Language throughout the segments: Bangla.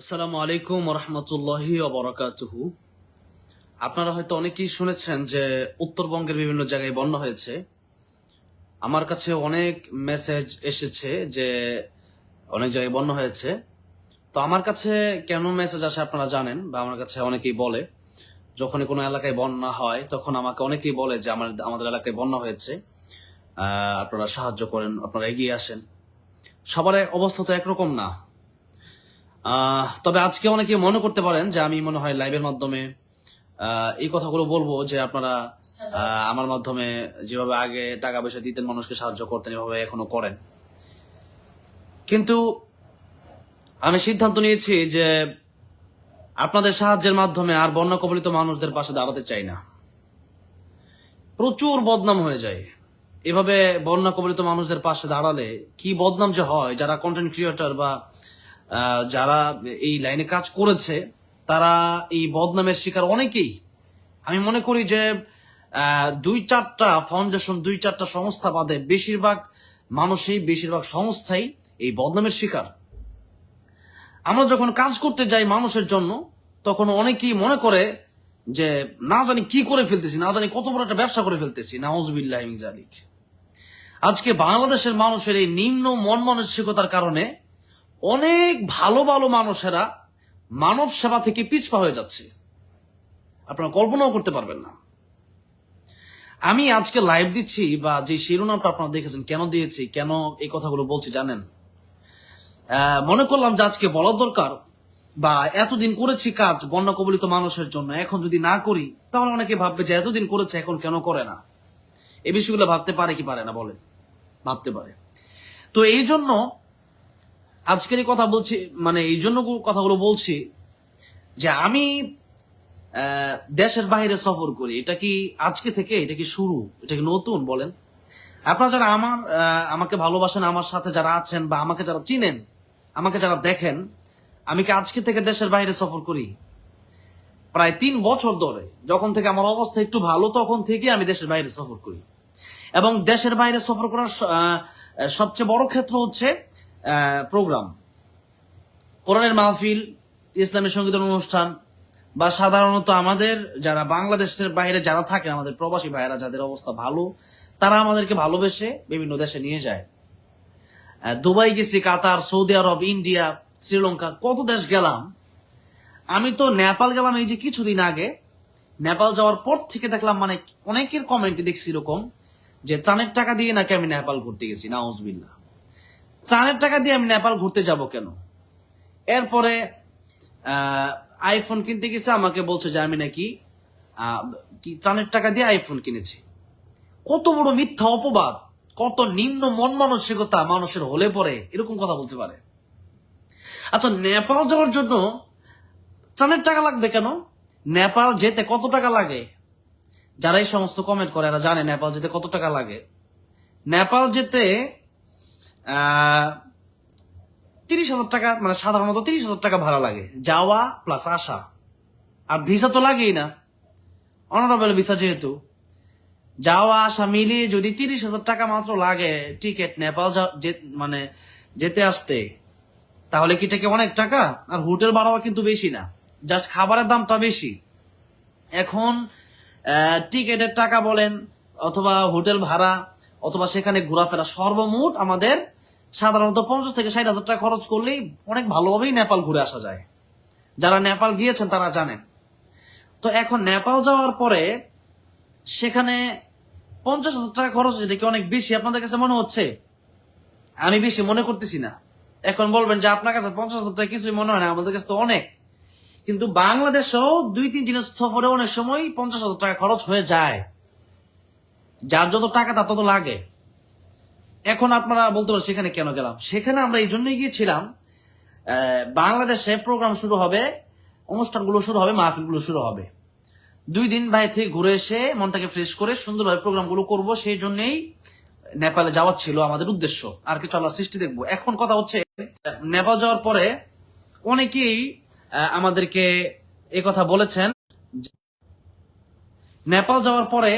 আসসালামু আলাইকুম রহমতুল্লাহি অবরাকাতুহু আপনারা হয়তো অনেকেই শুনেছেন যে উত্তরবঙ্গের বিভিন্ন জায়গায় বন্যা হয়েছে। আমার কাছে অনেক মেসেজ এসেছে যে অনেক জায়গায় বন্যা হয়েছে। তো আমার কাছে কেন মেসেজ আসে আপনারা জানেন বা আমার কাছে অনেকেই বলে। যখনই কোনো এলাকায় বন্যা হয়, তখন আমাকে অনেকেই বলে যে আমার, আমাদের এলাকায় বন্যা হয়েছে। আপনারা সাহায্য করেন, আপনারা এগিয়ে আসেন। সবার অবস্থা তো একরকম না। তবে আজকে অনেকে মনে করতে পারেন যে আমি মনে হয় লাইভের মাধ্যমে এই কথাগুলো বলব যে আপনারা আমার মাধ্যমে যেভাবে আগে টাকা পয়সা দিতেন, মানুষকে সাহায্য করতেন, এভাবে এখনও করেন। কিন্তু আমি সিদ্ধান্ত নিয়েছি যে আপনাদের সাহায্যের মাধ্যমে আর বন্যা কবলিত মানুষদের পাশে দাঁড়াতে চাই না। প্রচুর বদনাম হয়ে যায়। এভাবে বন্যা কবলিত মানুষদের পাশে দাঁড়ালে কি বদনাম যে হয়, যারা কন্টেন্ট ক্রিয়েটর বা যারা এই লাইনে কাজ করেছে, তারা এই বদনামের শিকার অনেকেই। আমি মনে করি যে দুই চারটা ফাউন্ডেশন দুই চারটা সংস্থা বাদে বেশিরভাগ মানুষই, বেশিরভাগ সংস্থাই এই বদনামের শিকার। আমরা যখন কাজ করতে যাই মানুষের জন্য, তখন অনেকেই মনে করে যে, না জানি কি করে ফেলতেছি, না জানি কত বড় একটা ব্যবসা করে ফেলতেছি, নাউজবিল্লাহ জালিক আজকে বাংলাদেশের মানুষের এই নিম্ন মন মানসিকতার কারণে অনেক ভালো ভালো মানুষেরা মানব সেবা থেকে পিছপা হয়ে যাচ্ছে। আপনারা কল্পনাও করতে পারবেন না। আমি আজকে লাইভ দিচ্ছি বা যে শিরোনামটা আপনারা দেখেছেন, কেন দিয়েছি, কেন এই কথাগুলো বলছি জানেন? মনে করলাম যে আজকে বলা দরকার বা এতদিন করেছি কাজ, বন্যা কবলিত মানুষের জন্য। এখন যদি না করি, তাহলে অনেকে ভাববে যে এতদিন করেছে, এখন কেন করে না? এ বিষয়গুলো ভাবতে পারে কি পারে না বলে ভাবতে পারে। তো এই জন্য আজকের কথা বলছি মানে এই জন্য কথাগুলো বলছি, যে আমি দেশের বাইরে সফর করি, এটা কি আজকে থেকে, এটা কি শুরু, এটা কি নতুন বলেন? আপনারা যারা আমার আমাকে ভালোবাসেন, আমার সাথে যারা আছেন বা আমাকে যারা চিনেন, আমাকে যারা দেখেন, আমি কি আজকে থেকে দেশের বাইরে সফর করি? প্রায় তিন বছর ধরে, যখন থেকে আমার অবস্থা একটু ভালো, তখন থেকে আমি দেশের বাইরে সফর করি। এবং দেশের বাইরে সফর করার সবচেয়ে বড় ক্ষেত্র হচ্ছে প্রোগ্রাম কোরআনের মাহফিল ইসলামী সঙ্গীতের অনুষ্ঠান, বা সাধারণত আমাদের যারা বাংলাদেশের বাইরে যারা থাকেন, আমাদের প্রবাসী ভাইয়েরা যাদের অবস্থা ভালো, তারা আমাদেরকে ভালোবেসে বিভিন্ন দেশে নিয়ে যায়। দুবাই গেছি, Qatar, Saudi Arab, India, Sri Lanka, কত দেশ গেলাম। আমি তো নেপাল গেলাম এই যে কিছুদিন আগে। নেপাল যাওয়ার পর থেকে দেখলাম মানে অনেকের কমেন্টে দেখছি এরকম, যে ত্রাণের টাকা দিয়ে নাকি আমি নেপাল ঘুরতে গেছি নাউজবিল্লা ত্রাণের টাকা দিয়ে আমি নেপাল ঘুরতে যাব কেন? এরপরে আইফোন কিনতে গেছে, আমাকে বলছে যে আমি নাকি ত্রাণের টাকা দিয়ে আইফোন কিনেছি। কত বড় মিথ্যা অপবাদ, কত নিম্ন মন মানসিকতা মানুষের হলে পরে এরকম কথা বলতে পারে। আচ্ছা নেপাল যাওয়ার জন্য ত্রাণের টাকা লাগবে কেন? নেপাল যেতে কত টাকা লাগে? যারা এই সমস্ত কমেন্ট করে, এরা জানে নেপাল যেতে কত টাকা লাগে। নেপাল যেতে তিরিশ হাজার টাকা মানে সাধারণত তিরিশ হাজার টাকা ভাড়া লাগে। যাওয়া প্লাস আসা। আর ভিসা তো লাগেই না। অনারেবল ভিসা যেহেতু। যাওয়া, আসা মিলিয়ে যদি তিরিশ হাজার টাকা মাত্র লাগে টিকিট নেপাল মানে যেতে আসতে, তাহলে কি এটা কি অনেক টাকা? আর হোটেল ভাড়াও কিন্তু বেশি না। জাস্ট খাবারের দামটা বেশি। এখন টিকেটের টাকা বলেন, অথবা হোটেল ভাড়া, অথবা সেখানে ঘোরাফেরা সর্বমোট আমাদের সাধারণত পঞ্চাশ থেকে ষাট হাজার টাকা খরচ করলেই অনেক ভালোভাবেই নেপাল ঘুরে আসা যায়। যারা নেপাল গিয়েছেন, তারা জানেন। তো এখন নেপাল যাওয়ার পরে সেখানে পঞ্চাশ হাজার টাকা খরচ যেটা কি অনেক বেশি? আপনাদের কাছে মনে হচ্ছে? আমি বেশি মনে করতেছি না। এখন বলবেন যে আপনার কাছে পঞ্চাশ হাজার টাকা কিছুই মনে হয় না, আমাদের কাছে তো অনেক। কিন্তু বাংলাদেশেও দুই, তিন দিনের সফরে অনেক সময় পঞ্চাশ হাজার টাকা খরচ হয়ে যায়। যার যত টাকা, তার তত লাগে। এখন আপনারা বলতে পারেন, সেখানে কেন গেলাম? সেখানে আমরা এই জন্যই গিয়েছিলাম বাংলাদেশে প্রোগ্রাম শুরু হবে, অনুষ্ঠানগুলো শুরু হবে, মাহফিলগুলো শুরু হবে। দুই দিন বাইরে থেকে ঘুরে এসে মনটাকে ফ্রেশ করে সুন্দরভাবে প্রোগ্রামগুলো করব, সেই জন্যই নেপালে যাওয়ার ছিল আমাদের উদ্দেশ্য। আর কিছু আমরা সৃষ্টি দেখব। এখন কথা হচ্ছে, নেপাল যাওয়ার পরে অনেকেই আমাদেরকে এ কথা বলেছেন নেপাল যাওয়ার পরে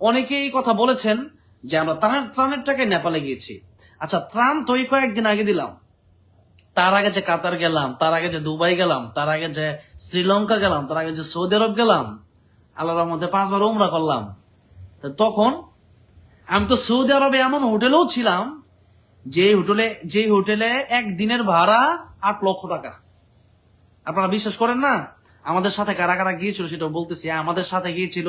অনেকেই কথা বলেছেন যে আমরা ত্রাণের ত্রাণের টাকায় নেপালে গিয়েছি। আচ্ছা ত্রাণ তো এই কয়েকদিন আগে দিলাম। তার আগে যে কাতার গেলাম, তার আগে যে দুবাই গেলাম, তার আগে যে শ্রীলঙ্কা গেলাম, তার আগে যে সৌদি আরব গেলাম, আল্লাহর মধ্যে পাঁচবার উমরা করলাম। তখন আমি তো সৌদি আরবে এমন হোটেলেও ছিলাম যে হোটেলে যে হোটেলে এক দিনের ভাড়া আট লক্ষ টাকা। আপনারা বিশ্বাস করেন না? আমাদের সাথে কারা কারা গিয়েছিল সেটা বলতেছি। আমাদের সাথে গিয়েছিল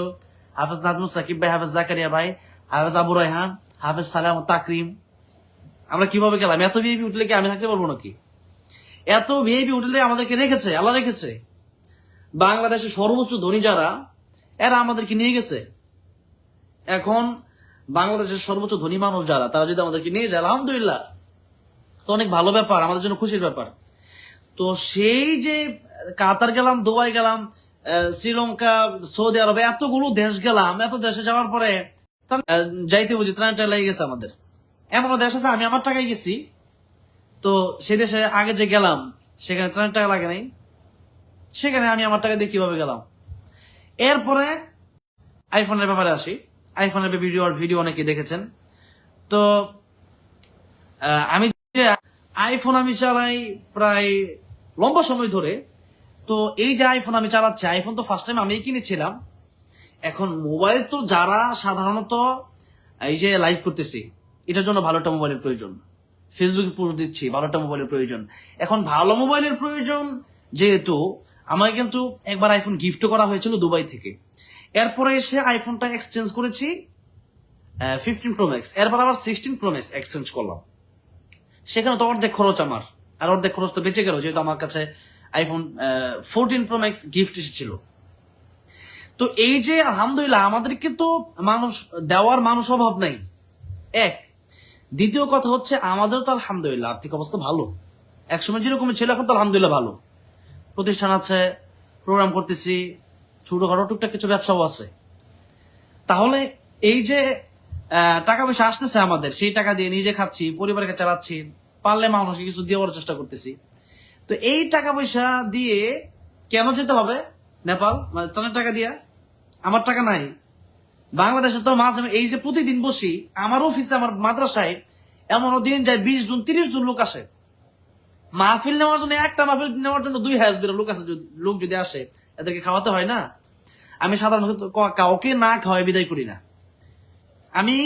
হাফেজ নাজমুল সাকিব ভাই, হাফেজ জাকারিয়া ভাই হাফেজ আবু রায়হান হাফেজ সালাম তাকরিম, আমরা কীভাবে গেলাম? এত ভিআইপি উঠলে কি আমি থাকতে পারব নাকি? এত ভিআইপি উঠলে আমাদেরকে রেখেছে, আল্লাহ রেখেছে। বাংলাদেশের সর্বোচ্চ ধনী যারা, এরা আমাদেরকে নিয়ে গেছে। এখন বাংলাদেশের সর্বোচ্চ ধনী মানুষ যারা, তারা যদি আমাদেরকে নিয়ে যায়, আলহামদুলিল্লাহ। তো অনেক ভালো ব্যাপার, আমাদের জন্য খুশির ব্যাপার। তো সেই যে কাতার গেলাম, দুবাই গেলাম শ্রীলঙ্কা, সৌদি আরবে, এতগুলো দেশ গেলাম, এত দেশে যাওয়ার পরে যাইতে বুঝি ত্রাণটা লেগে গেছে আমাদের। এমনও দেশ আছে, আমি আমার টাকায় গেছি। তো সে দেশে আগে যে গেলাম, সেখানে ত্রাণ টাকা লাগে নাই। সেখানে আমি আমার টাকা দিয়ে কীভাবে গেলাম? এরপরে আইফোনের ব্যাপারে আসি। আইফোনের ভিডিও ভিডিও অনেকে দেখেছেন। তো আমি আইফোন আমি চালাই প্রায় লম্বা সময় ধরে, তো এই যে আইফোন আমি চালাচ্ছি, আইফোন তো ফার্স্ট টাইম আমি কিনেছিলাম। এখন মোবাইল তো যারা সাধারণত এই যে লাইভ করতেছি, এটার জন্য ভালো একটা মোবাইলের প্রয়োজন। ফেসবুকে পোস্ট দিচ্ছি, ভালো একটা মোবাইলের প্রয়োজন। এখন ভালো মোবাইলের প্রয়োজন যেহেতু আমাকে কিন্তু একবার আইফোন গিফট করা হয়েছিল দুবাই থেকে। এরপরে এসে আইফোনটা এক্সচেঞ্জ করেছি ফিফটিন প্রো ম্যাক্স এরপর আবার সিক্সটিন প্রো ম্যাক্স এক্সচেঞ্জ করলাম। সেখানে তো অর্ধেক খরচ আমার, আর অর্ধেক খরচ তো বেঁচে গেল, যেহেতু আমার কাছে iPhone fourteen pro max gift এসেছিল। তো এই যে, আলহামদুলিল্লাহ, আমাদেরকে তো মানুষ, দেওয়ার মানুষ অভাব নাই। এক। দ্বিতীয় কথা হচ্ছে আমাদের তো আলহামদুলিল্লাহ, আর্থিক অবস্থা ভালো। একসময় যেরকম ছিল, এখন তো আলহামদুলিল্লাহ ভালো। প্রতিষ্ঠান আছে প্রোগ্রাম করতেছি, ছোটখাটো টুকটাক কিছু ব্যবসাও আছে। তাহলে এই যে টাকা পয়সা আসতেছে আমাদের, সেই টাকা দিয়ে নিজে খাচ্ছি, পরিবারকে চালাচ্ছি, পারলে মানুষকে কিছু দেওয়ার চেষ্টা করতেছি। তো এই টাকা পয়সা দিয়ে কেন যেতে হবে? নেপাল মানে ত্রাণের টাকা দিয়া? আমার টাকা নাই। বাংলাদেশে তো মাঝে এই যে প্রতিদিন বসি, আমার অফিসে আমার মাদ্রাসায়, এমনও দিন যায় বিশ জন, তিরিশ জন লোক আসে। মাহফিল নেওয়ার জন্য একটা মাহফিল নেওয়ার জন্য দুই হাজার লোক আছে লোক যদি আসে, এদেরকে খাওয়াতে হয় না? আমি সাধারণত কাউকে না খাওয়াই বিদায় করি না। আমি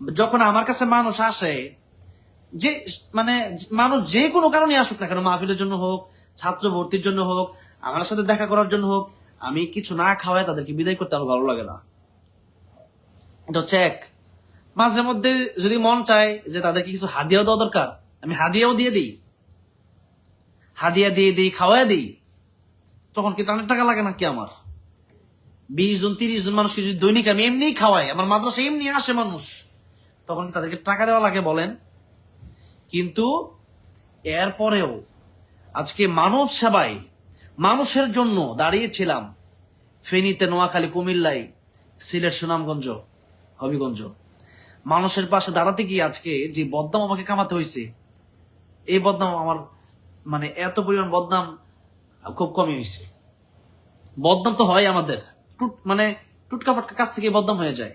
যখন আমার কাছে মানুষ আসে, যে মানে মানুষ যে কোনো কারণে আসুক না কেন, মাহফিলের জন্য হোক, ছাত্র ভর্তির জন্য হোক, আমার সাথে দেখা করার জন্য হোক আমি কিছু না খাওয়াই তাদেরকে বিদায় করতে আমার ভালো লাগে না। এটা হচ্ছে এক। মাঝে মধ্যে যদি মন চায় যে তাদেরকে কিছু হাদিয়াও দেওয়া দরকার, আমি হাদিয়াও দিয়ে দিই। হাদিয়া দিয়ে দিই খাওয়াই দিই। তখন কি অনেক টাকা লাগে না কি আমার? বিশ জন, তিরিশ জন মানুষকে যদি দৈনিক আমি এমনি খাওয়াই, আমার মাদ্রাসা এমনি আসে মানুষ, তখন তাদেরকে টাকা দেওয়া লাগে বলেন? কিন্তু এরপরেও আজকে মানব সেবায় মানুষের জন্য দাঁড়িয়েছিলাম ফেনীতে, নোয়াখালী, কুমিল্লায়, সিলেট, সুনামগঞ্জ, হবিগঞ্জ। মানুষের পাশে দাঁড়াতে গিয়ে আজকে যে বদনাম আমাকে কামাতে হয়েছে, এই বদনাম আমার মানে এত পরিমাণ বদনাম খুব কমই হয়েছে। বদনাম তো হয় আমাদের। টুট মানে টুটকা ফাটকা কাছ থেকে বদনাম হয়ে যায়।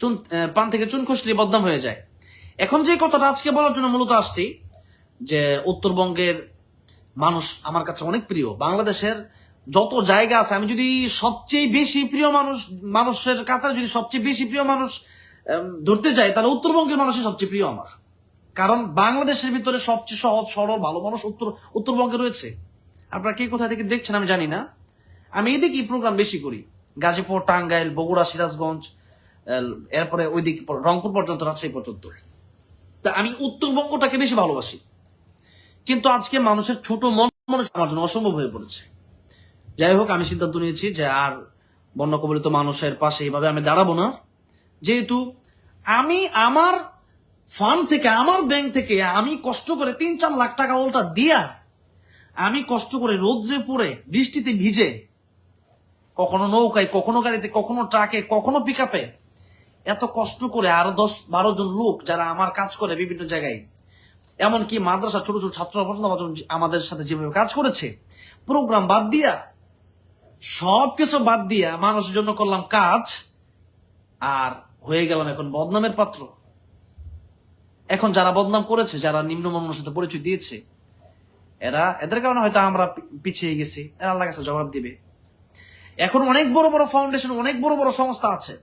চুন পান থেকে চুন খসলে বদনাম হয়ে যায়। এখন যে কথাটা আজকে বলার জন্য মূলত আসছি, যে উত্তরবঙ্গের মানুষ আমার কাছে অনেক প্রিয়। বাংলাদেশের যত জায়গা আছে, আমি যদি সবচেয়ে বেশি প্রিয় মানুষ, মানুষের কাতারে যদি সবচেয়ে বেশি প্রিয় মানুষ ধরতে যাই, তাহলে উত্তরবঙ্গের মানুষই সবচেয়ে প্রিয় আমার। কারণ বাংলাদেশের ভিতরে সবচেয়ে সহজ, সরল, ভালো মানুষ উত্তর, উত্তরবঙ্গে রয়েছে। আপনারা কে কোথা থেকে দেখছেন আমি জানি না। আমি এদিকেই প্রোগ্রাম বেশি করি। গাজীপুর, টাঙ্গাইল, বগুড়া, সিরাজগঞ্জ এরপরে ওইদিকে, রংপুর পর্যন্ত, রাজশাহী পর্যন্ত। তা আমি উত্তরবঙ্গটাকে বেশি ভালোবাসি। কিন্তু আজকে মানুষের ছোট মন মানুষ আমার জন্য অসম্ভব হয়ে পড়েছে। যাই হোক, আমি সিদ্ধান্ত নিয়েছি যে আর বন্য কবলিত মানুষের পাশে এইভাবে আমি দাঁড়াবো না। যেহেতু আমি আমার ফান্ড থেকে, আমার ব্যাংক থেকে আমি কষ্ট করে তিন চার লাখ টাকা ওটা দিয়া, আমি কষ্ট করে রোদ্রে পড়ে, বৃষ্টিতে ভিজে, কখনো নৌকায়, কখনো গাড়িতে, কখনো ট্রাকে, কখনো পিক এত কষ্ট করে আরও দশ বারো জন লোক যারা আমার কাজ করে বিভিন্ন জায়গায় এমনকি মাদ্রাসা ছোট ছোট ছাত্র আমাদের সাথে যেভাবে কাজ করেছে প্রোগ্রাম বাদ দিয়া সব কিছু বাদ দিয়া মানুষের জন্য করলাম কাজ, আর হয়ে গেলাম এখন বদনামের পাত্র। এখন যারা বদনাম করেছে, যারা নিম্নমানের সাথে পরিচয় দিয়েছে, এরা, এদের কারণে হয়তো আমরা পিছিয়ে গেছি। এরা আল্লাহ কাছে জবাব দিবে। এখন অনেক বড় বড় ফাউন্ডেশন অনেক বড় বড় সংস্থা আছে।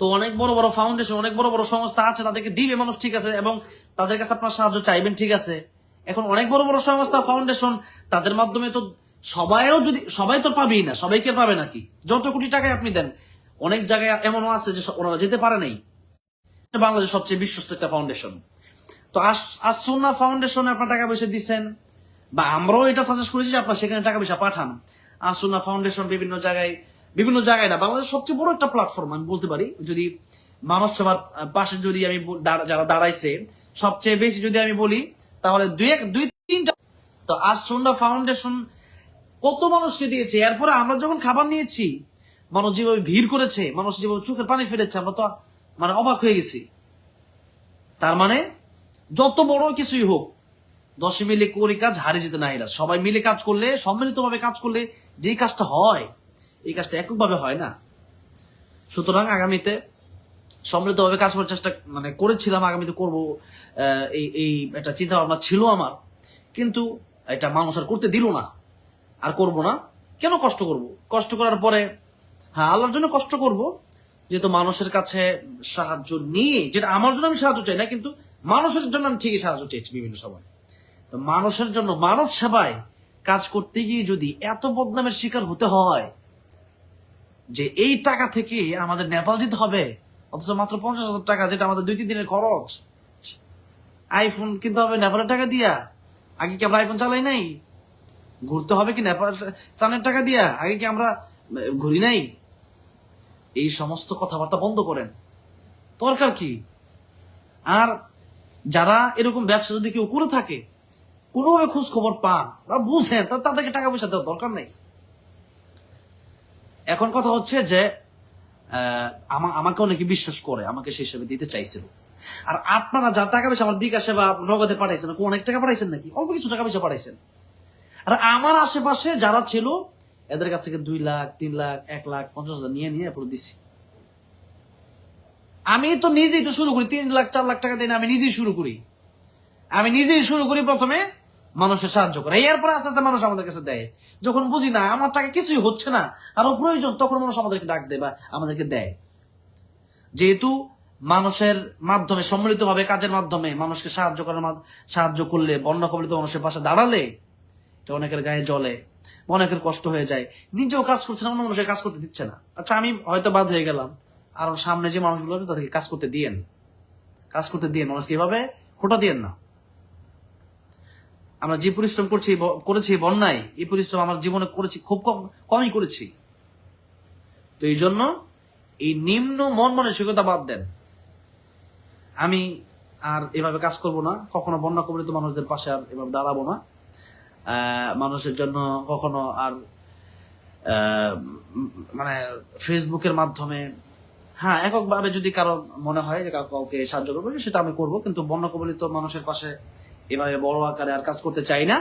তো অনেক বড় বড় ফাউন্ডেশন অনেক বড় বড় সংস্থা আছে, তাদেরকে দিবে মানুষ ঠিক আছে, এবং তাদের কাছে আপনার সাহায্য চাইবেন ঠিক আছে। এখন অনেক বড় বড় সংস্থা ফাউন্ডেশন তাদের মাধ্যমে তো সবাইও যদি, সবাই তো পাবেই না, সবাইকে পাবে নাকি? যত কোটি টাকায় আপনি দেন, অনেক জায়গায় এমনও আছে যে ওনারা যেতে পারে নাই। বাংলাদেশের সবচেয়ে বিশ্বস্ত একটা ফাউন্ডেশন তো আসুন্না ফাউন্ডেশনে আপনার টাকা পয়সা দিচ্ছেন বা আমরাও এটা সাজেস্ট করেছি যে আপনার সেখানে টাকা পয়সা পাঠান। আসুন্না ফাউন্ডেশন বিভিন্ন জায়গায় বিভিন্ন জায়গায় না বাংলাদেশের সবচেয়ে বড় একটা প্ল্যাটফর্ম আমি বলতে পারি। যদি মানব সেবার পাশে যদি আমি যারা দাঁড়াইছে, সবচেয়ে বেশি যদি আমি বলি, তাহলে দুই এক দুই তিনটা তো আসুন্না ফাউন্ডেশন কত মানুষকে দিয়েছে, এরপরে আমরা যখন খাবার নিয়েছি, মানুষ যেভাবে ভিড় করেছে, মানুষ যেভাবে চোখের পানি ফেলেছে, আমরা তো মানে অবাক হয়ে গেছি। তার মানে যত বড় কিছুই হোক, দশে মিলে করি কাজ, হারে যেতে না এরা। সবাই মিলে কাজ করলে, সম্মিলিতভাবে কাজ করলে যেই কাজটা হয় এই কাজটা এককভাবে হয় না। সুতরাং আগামীতে সম্মিলিতভাবে কাজ করার চেষ্টা মানে করেছিলাম, আগামীতে করব এই এই একটা চিন্তা ভাবনা ছিল আমার। কিন্তু এটা মানুষ আর করতে দিল না। আর করব না। কেন কষ্ট করব? কষ্ট করার পরে হ্যাঁ আল্লাহর জন্য কষ্ট করব। যেহেতু মানুষের কাছে সাহায্য নিয়ে, যেটা আমার জন্য আমি সাহায্য চাই না, কিন্তু মানুষের জন্য আমি ঠিকই সাহায্য চেয়েছি বিভিন্ন সময়। তো মানুষের জন্য, মানব সেবায় কাজ করতে গিয়ে যদি এত বদনামের শিকার হতে হয় যে এই টাকা থেকে আমাদের নেপাল যেতে হবে, অথচ মাত্র পঞ্চাশ হাজার টাকা, যেটা আমাদের দুই তিন দিনের খরচ। আইফোন কিনতে হবে নেপালের টাকা দিয়া। আগে কি আমরা আইফোন চালাই নাই? ঘুরতে হবে কি নেপাল চানের টাকা দিয়া? আগে কি আমরা, ঘুরি নাই? এই সমস্ত কথাবার্তা বন্ধ করেন। দরকার কি? আর যারা এরকম ব্যবসা যদি কেউ করে থাকে, কোনোভাবে খোঁজ খবর পান বা বুঝেন তাদেরকে টাকা পয়সা দেওয়ার দরকার নেই। এখন কথা হচ্ছে যে আমাকে অনেকে বিশ্বাস করে, আমাকে সেই হিসেবে দিতে চাইছিল। আর আপনারা যার টাকা পয়সা আমার বিকাশে বা নগদে পাঠাইছেন কোন অনেক টাকা পাঠাইছেন নাকি? অল্প কিছু টাকা পয়সা পাঠাইছেন। আর আমার আশেপাশে যারা ছিল, এদের কাছ থেকে দুই লাখ, তিন লাখ, এক লাখ, পঞ্চাশ হাজার নিয়ে নিয়ে এরপর দিছি। আমি তো নিজেই তো শুরু করি, তিন লাখ, চার লাখ টাকা দিয়ে আমি নিজেই শুরু করি। আমি নিজেই শুরু করি প্রথমে মানুষের সাহায্য করে। এরপরে আস্তে আস্তে মানুষ আমাদের কাছে দেয়। যখন বুঝি না, আমার টাকা কিছুই হচ্ছে না, আরও প্রয়োজন, তখন মানুষ আমাদেরকে ডাক দেয় বা আমাদেরকে দেয়। যেহেতু মানুষের মাধ্যমে, সম্মিলিতভাবে কাজের মাধ্যমে মানুষকে সাহায্য করার সাহায্য করলে বন্যা কবলিত মানুষের পাশে দাঁড়ালে, এটা অনেকের গায়ে জ্বলে, অনেকের কষ্ট হয়ে যায়। নিজেও কাজ করছে না মানুষের কাজ করতে দিচ্ছে না। আচ্ছা আমি হয়তো বাদ হয়ে গেলাম। আর সামনে যে মানুষগুলো আছে, তাদেরকে কাজ করতে দিয়েন। কাজ করতে দিয়েন। মানুষকে এভাবে খোটা দিয়েন না। আমরা যে পরিশ্রম করছি করেছি বন্যায়, এই পরিশ্রম আমার জীবনে করেছি, খুব কম, কমই করেছি। তো এই জন্য এই নিম্ন মন মানসিকতা বাদ দেন। আমি আর এভাবে কাজ করব না। কখনো বন্যা কবলিত মানুষদের পাশে আর এভাবে দাঁড়াবো না। মানুষের জন্য কখনো আর মানে ফেসবুকের মাধ্যমে হ্যাঁ এককভাবে যদি কারও মনে হয় যে কাউ- কাউকে সাহায্য করব, সেটা আমি করব। কিন্তু বন্যা কবলিত মানুষের পাশে এভাবে বড় আকারে আর কাজ করতে চাই না।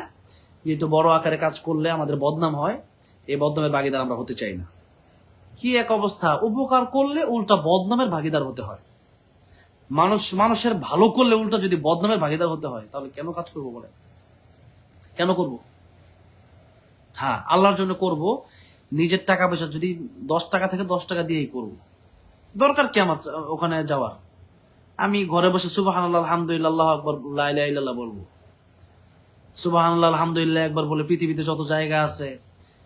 যেহেতু বড় আকারে কাজ করলে আমাদের বদনাম হয়, এই বদনামের ভাগিদার আমরা হতে চাই না। কি এক অবস্থা? উপকার করলে উল্টা বদনামের ভাগিদার হতে হয়। মানুষ, মানুষের ভালো করলে উল্টা যদি বদনামের ভাগিদার হতে হয়, তাহলে কেন কাজ করব বলে কেন করব? হ্যাঁ আল্লাহর জন্য করব। নিজের টাকা পয়সা যদি দশ টাকা থেকে, দশ টাকা দিয়েই করব। দরকার কি আমার ওখানে যাওয়ার? আমি ঘরে বসে সুবাহান আল্লাহ আলহামদুলিল্লাহ, আল্লাহ আকবর, লা বলব। সুবাহান আল্লাহ আলহামদুলিল্লাহ, একবার বলে পৃথিবীতে যত জায়গা আছে,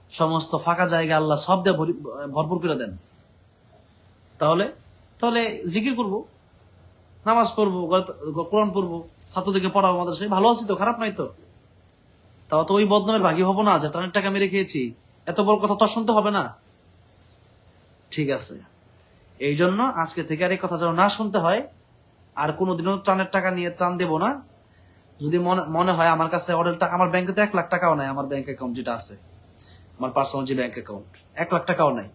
সমস্ত ফাঁকা জায়গা আল্লাহ সব দিয়ে ভরি- ভরপুর করে দেন। তাহলে তাহলে জিকির করব, নামাজ পড়ব কোরআন পড়ব, ছাত্রদেরকে পড়াবো আমাদের সেই ভালো আছি তো, খারাপ নাই তো? তাও তো ওই বদনামের ভাগি হব না, যে ত্রাণের টাকা মেরে খেয়েছি। এত বড় কথা তো শুনতে হবে না। ঠিক আছে। এই জন্য আজকে থেকে আর এই কথা যেন না শুনতে হয় আর কোনোদিনও ত্রাণের টাকা নিয়ে ত্রাণ দেবো না। যদি মনে হয় আমার কাছে অর্ডার টাকা আমার ব্যাংকে তো এক লাখ টাকাও নাই আমার ব্যাংক অ্যাকাউন্ট যেটা আছে। আমার পার্সোনাল যে ব্যাংক অ্যাকাউন্ট এক লাখ টাকাও নাই।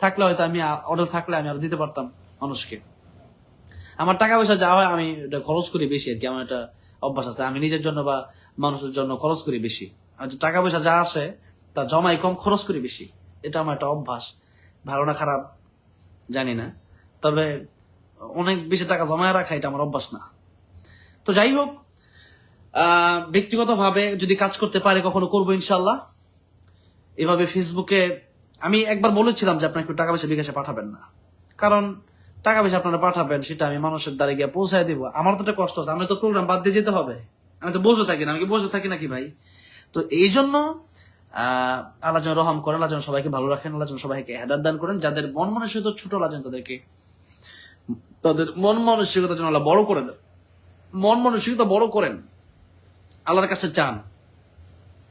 থাকলে হয়তো আমি অর্ডার থাকলে আমি আরও দিতে পারতাম মানুষকে। আমার টাকা পয়সা যা হয় আমি এটা খরচ করি বেশি আর কি, আমার একটা অভ্যাস আছে। আমি নিজের জন্য বা মানুষের জন্য খরচ করি বেশি। আর টাকা পয়সা যা আসে, তা জমাই কম খরচ করি বেশি। এটা আমার একটা অভ্যাস। ভালো না খারাপ জানি না। তবে অনেক বেশি টাকা জমায় রাখা, এটা আমার অভ্যাস না। তো যাই হোক ব্যক্তিগতভাবে যদি কাজ করতে পারে, কখনো করব ইনশাল্লাহ এভাবে ফেসবুকে আমি একবার বলেছিলাম যে আপনার একটু টাকা পয়সা বিকাশে পাঠাবেন না। কারণ টাকা পয়সা আপনারা পাঠাবেন, সেটা আমি মানুষের দ্বারে গিয়ে পৌঁছায় দিব। আমার তো একটা কষ্ট আছে আমি তো প্রোগ্রাম বাদ দিয়ে যেতে হবে। আমি তো বসে থাকি না, আমি কি বসে থাকি নাকি ভাই? তো এই জন্য আল্লাহ রহম করেন, আল্লাহ সবাইকে ভালো রাখেন, আল্লাহ সবাইকে হেদার দান করেন। যাদের মন মানসিকতা ছোট, আল্লাহ তাদেরকে তাদের মন মানসিকতা যেন আল্লাহ বড় করে দেন। মন মানসিকতা বড় করেন। আল্লাহর কাছে চান।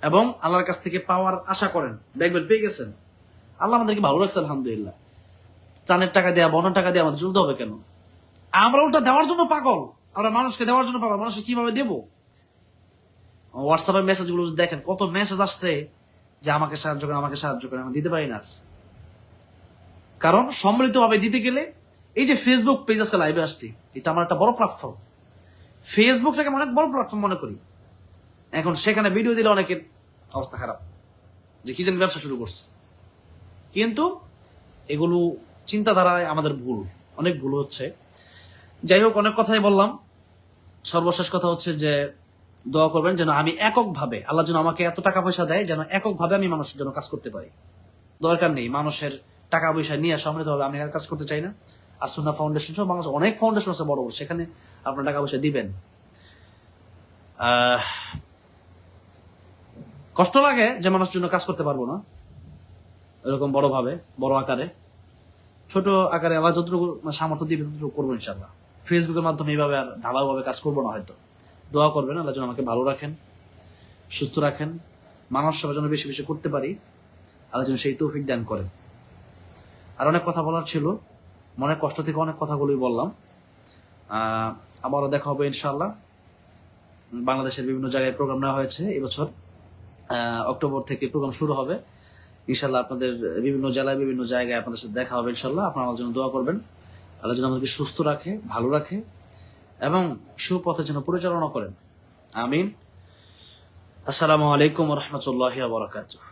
এবং আল্লাহর কাছ থেকে পাওয়ার আশা করেন। দেখবেন, পেয়ে গেছেন। আল্লাহ আমাদেরকে ভালো রাখছে, আলহামদুলিল্লাহ। চানের টাকা দেওয়া বনের টাকা দিয়ে আমাদের চলতে হবে কেন? আমরা ওটা দেওয়ার জন্য পাগল। আমরা মানুষকে দেওয়ার জন্য পাগল। মানুষকে কীভাবে দেবো? হোয়াটসঅ্যাপের মেসেজগুলো দেখেন, কত মেসেজ আসছে যে আমাকে সাহায্য করেন, আমাকে সাহায্য করেন আমি দিতে পারি না। কারণ সম্মিলিতভাবে দিতে গেলে এই যে ফেসবুক পেজ আজকে লাইভে আসছি, এটা আমার একটা বড় প্ল্যাটফর্ম ফেসবুকটাকে অনেক বড় প্ল্যাটফর্ম মনে করি। এখন সেখানে ভিডিও দিলে অনেকের অবস্থা খারাপ। যে কি যেন ব্যবসা শুরু করছে। কিন্তু এগুলো চিন্তাধারায় আমাদের ভুল, অনেক ভুল হচ্ছে। যাই হোক, অনেক কথাই বললাম। সর্বশেষ কথা হচ্ছে যে, দোয়া করবেন যেন আমি এককভাবে, আল্লাহ যেন আমাকে এত টাকা পয়সা দেয় যেন এককভাবে আমি মানুষের জন্য কাজ করতে পারি। দরকার নেই মানুষের টাকা পয়সা নিয়ে সম্মিলিতভাবে আমি কাজ করতে চাই না। আর সুনা ফাউন্ডেশন সহ বাংলাদেশে অনেক ফাউন্ডেশন আছে বড় বড়। সেখানে আপনার টাকা পয়সা দিবেন। কষ্ট লাগে যে মানুষের জন্য কাজ করতে পারব না। এরকম বড় ভাবে, বড় আকারে। ছোট আকারে আল্লাহ যতটুকু সামর্থ্য দিবে ততটুকু করব ইনশাল্লাহ ফেসবুকের মাধ্যমে এইভাবে আর ঢালাওভাবে কাজ করব না হয়তো। দোয়া করবেন, আল্লাহ যেন আমাকে ভালো রাখেন, সুস্থ রাখেন, মানুষ সবার জন্য বেশি বেশি করতে পারি। আল্লাহ যেন সেই তৌফিক দান করেন। আর অনেক কথা বলার ছিল। মনে কষ্ট থেকে অনেক কথাগুলোই বললাম। আবারও দেখা হবে ইনশাল্লাহ বাংলাদেশের বিভিন্ন জায়গায় প্রোগ্রাম নেওয়া হয়েছে এবছর। অক্টোবর থেকে প্রোগ্রাম শুরু হবে। ইনশাল্লাহ আপনাদের বিভিন্ন জেলায় বিভিন্ন জায়গায় আপনাদের সাথে দেখা হবে ইনশাল্লাহ আপনারা আমার জন্য দোয়া করবেন। আল্লাহ যেন আমাদেরকে সুস্থ রাখে, ভালো রাখে এবং সুপথে যেন পরিচালনা করেন। আমিন। আসসালামু আলাইকুম রহমতুল্লাহ বরকাতুহ।